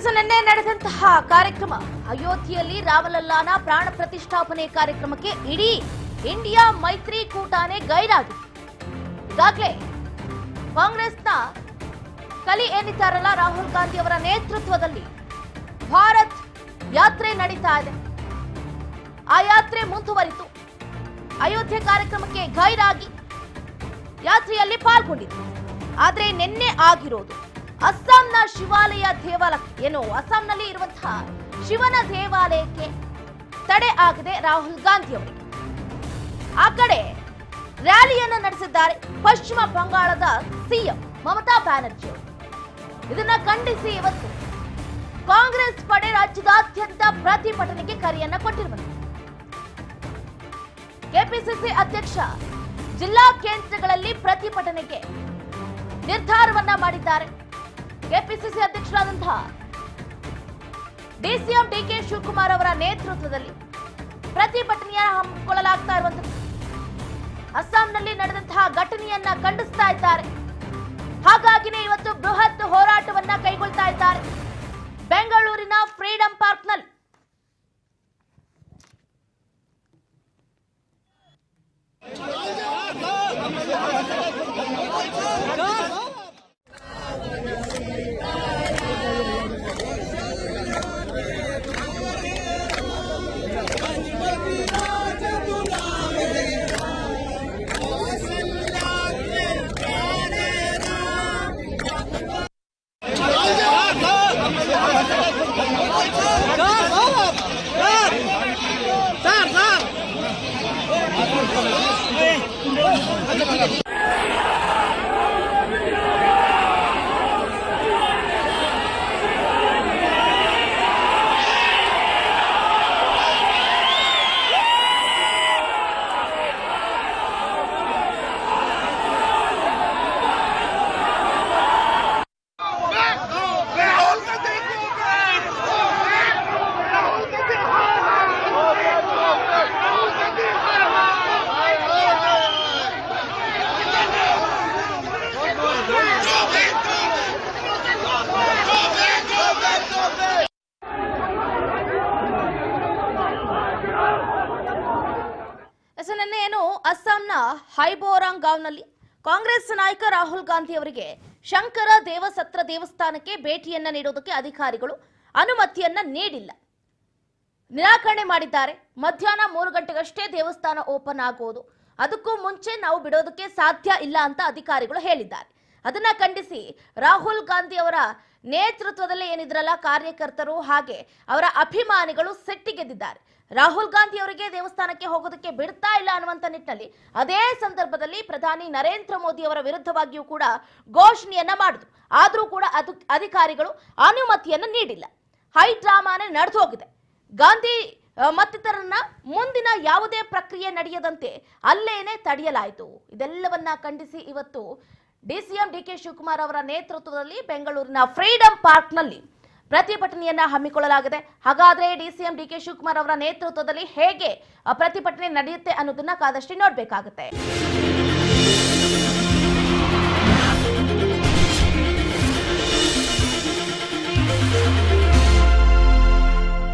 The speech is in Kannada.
ಸೊ ನಿನ್ನೆ ನಡೆದಂತಹ ಕಾರ್ಯಕ್ರಮ ಅಯೋಧ್ಯೆಯಲ್ಲಿ ರಾಮಲಲ್ಲಾನ ಪ್ರಾಣ ಪ್ರತಿಷ್ಠಾಪನೆ ಕಾರ್ಯಕ್ರಮಕ್ಕೆ ಇಡೀ ಇಂಡಿಯಾ ಮೈತ್ರಿಕೂಟನೇ ಗೈರಾಗಿದೆ ಈಗಾಗಲೇ ಕಾಂಗ್ರೆಸ್ನ ಕಲಿ ಏನಿದ್ದಾರಲ್ಲ, ರಾಹುಲ್ ಗಾಂಧಿ ಅವರ ನೇತೃತ್ವದಲ್ಲಿ ಭಾರತ್ ಯಾತ್ರೆ ನಡೀತಾ ಇದೆ. ಆ ಯಾತ್ರೆ ಮುಂದುವರಿತು. ಅಯೋಧ್ಯೆ ಕಾರ್ಯಕ್ರಮಕ್ಕೆ ಗೈರಾಗಿ ಯಾತ್ರೆಯಲ್ಲಿ ಪಾಲ್ಗೊಂಡಿದ್ರು ಆದರೆ ನಿನ್ನೆ ಆಗಿರೋದು ಅಸ್ಸಾಂನ ಶಿವಾಲಯ ದೇವಾಲಯ ಏನು, ಅಸ್ಸಾಂನಲ್ಲಿ ಇರುವಂತಹ ಶಿವನ ದೇವಾಲಯಕ್ಕೆ ತಡೆ ಆಗದೆ ರಾಹುಲ್ ಗಾಂಧಿ ಅವರಿಗೆ ಆ ಕಡೆ ರ್ಯಾಲಿಯನ್ನು ನಡೆಸಿದ್ದಾರೆ ಪಶ್ಚಿಮ ಬಂಗಾಳದ ಸಿಎಂ ಮಮತಾ ಬ್ಯಾನರ್ಜಿ ಅವರು. ಇದನ್ನ ಖಂಡಿಸಿ ಇವತ್ತು ಕಾಂಗ್ರೆಸ್ ಪಡೆ ರಾಜ್ಯದಾದ್ಯಂತ ಪ್ರತಿಭಟನೆಗೆ ಕರೆಯನ್ನ ಕೊಟ್ಟಿರುವಂತೆ. ಕೆಪಿಸಿಸಿ ಅಧ್ಯಕ್ಷ ಜಿಲ್ಲಾ ಕೇಂದ್ರಗಳಲ್ಲಿ ಪ್ರತಿಭಟನೆಗೆ ನಿರ್ಧಾರವನ್ನ ಮಾಡಿದ್ದಾರೆ. ಕೆಪಿಸಿಸಿ ಅಧ್ಯಕ್ಷರಾದಂತಹ ಡಿಸಿಎಂ ಡಿಕೆ ಶಿವಕುಮಾರ್ ಅವರ ನೇತೃತ್ವದಲ್ಲಿ ಪ್ರತಿಭಟನೆಯ ಹಮ್ಮಿಕೊಳ್ಳಲಾಗ್ತಾ ಇರುವಂತದ್ದು ಅಸ್ಸಾಂನಲ್ಲಿ ನಡೆದಂತಹ ಘಟನೆಯನ್ನ ಖಂಡಿಸ್ತಾ ಇದ್ದಾರೆ. ಹಾಗಾಗಿನೇ ಇವತ್ತು ಬೃಹತ್ ಹೋರಾಟವನ್ನ ಕೈಗೊಳ್ತಾ ಇದ್ದಾರೆ. ಬೆಂಗಳೂರಿನ ಫ್ರೀಡಂ ಪಾರ್ಕ್ನಲ್ಲಿ Thank you. ಸೊ ನಿನ್ನೆ ಏನು ಅಸ್ಸಾಂನ ಹೈಬೋರಾಂಗ್ ಗಾಂವ್ನಲ್ಲಿ ಕಾಂಗ್ರೆಸ್ ನಾಯಕ ರಾಹುಲ್ ಗಾಂಧಿ ಅವರಿಗೆ ಶಂಕರ ದೇವಸತ್ರ ದೇವಸ್ಥಾನಕ್ಕೆ ಭೇಟಿಯನ್ನ ನೀಡೋದಕ್ಕೆ ಅಧಿಕಾರಿಗಳು ಅನುಮತಿಯನ್ನ ನೀಡಿಲ್ಲ. ನಿರಾಕರಣೆ ಮಾಡಿದ್ದಾರೆ. ಮಧ್ಯಾಹ್ನ ಮೂರು ಗಂಟೆಗಷ್ಟೇ ದೇವಸ್ಥಾನ ಓಪನ್ ಆಗುವುದು. ಅದಕ್ಕೂ ಮುಂಚೆ ನಾವು ಬಿಡೋದಕ್ಕೆ ಸಾಧ್ಯ ಇಲ್ಲ ಅಂತ ಅಧಿಕಾರಿಗಳು ಹೇಳಿದ್ದಾರೆ. ಅದನ್ನ ಖಂಡಿಸಿ. ರಾಹುಲ್ ಗಾಂಧಿ ಅವರ ನೇತೃತ್ವದಲ್ಲಿ ಏನಿದ್ರಲ್ಲ ಕಾರ್ಯಕರ್ತರು ಹಾಗೆ ಅವರ ಅಭಿಮಾನಿಗಳು ಸೆಟ್ಟಿಗೆದ್ದಿದ್ದಾರೆ. ರಾಹುಲ್ ಗಾಂಧಿ ಅವರಿಗೆ ದೇವಸ್ಥಾನಕ್ಕೆ ಹೋಗೋದಕ್ಕೆ ಬಿಡ್ತಾ ಇಲ್ಲ ಅನ್ನುವಂತ ನಿಟ್ಟಿನಲ್ಲಿ ಅದೇ ಸಂದರ್ಭದಲ್ಲಿ ಪ್ರಧಾನಿ ನರೇಂದ್ರ ಮೋದಿ ಅವರ ವಿರುದ್ಧವಾಗಿಯೂ ಕೂಡ ಘೋಷಣೆಯನ್ನ ಮಾಡಿದ್ರು. ಆದರೂ ಕೂಡ ಅದು ಅಧಿಕಾರಿಗಳು ಅನುಮತಿಯನ್ನ ನೀಡಿಲ್ಲ. ಹೈ ಡ್ರಾಮಾನೇ ನಡೆದು ಹೋಗಿದೆ. ಗಾಂಧಿ ಮತ್ತಿತರನ್ನ ಮುಂದಿನ ಯಾವುದೇ ಪ್ರಕ್ರಿಯೆ ನಡೆಯದಂತೆ ಅಲ್ಲೇನೆ ತಡೆಯಲಾಯಿತು. ಇದೆಲ್ಲವನ್ನ ಖಂಡಿಸಿ ಇವತ್ತು ಡಿಸಿಎಂ ಡಿಕೆ ಶಿವಕುಮಾರ್ ಅವರ ನೇತೃತ್ವದಲ್ಲಿ ಬೆಂಗಳೂರಿನ ಫ್ರೀಡಂ ಪಾರ್ಕ್ನಲ್ಲಿ ಪ್ರತಿಭಟನೆಯನ್ನ ಹಮ್ಮಿಕೊಳ್ಳಲಾಗಿದೆ. ಹಾಗಾದ್ರೆ ಡಿಸಿಎಂ ಡಿಕೆ ಶಿವಕುಮಾರ್ ಅವರ ನೇತೃತ್ವದಲ್ಲಿ ಹೇಗೆ ಪ್ರತಿಭಟನೆ ನಡೆಯುತ್ತೆ ಅನ್ನೋದನ್ನ ಕಾದಷ್ಟೇ ನೋಡ್ಬೇಕಾಗುತ್ತೆ.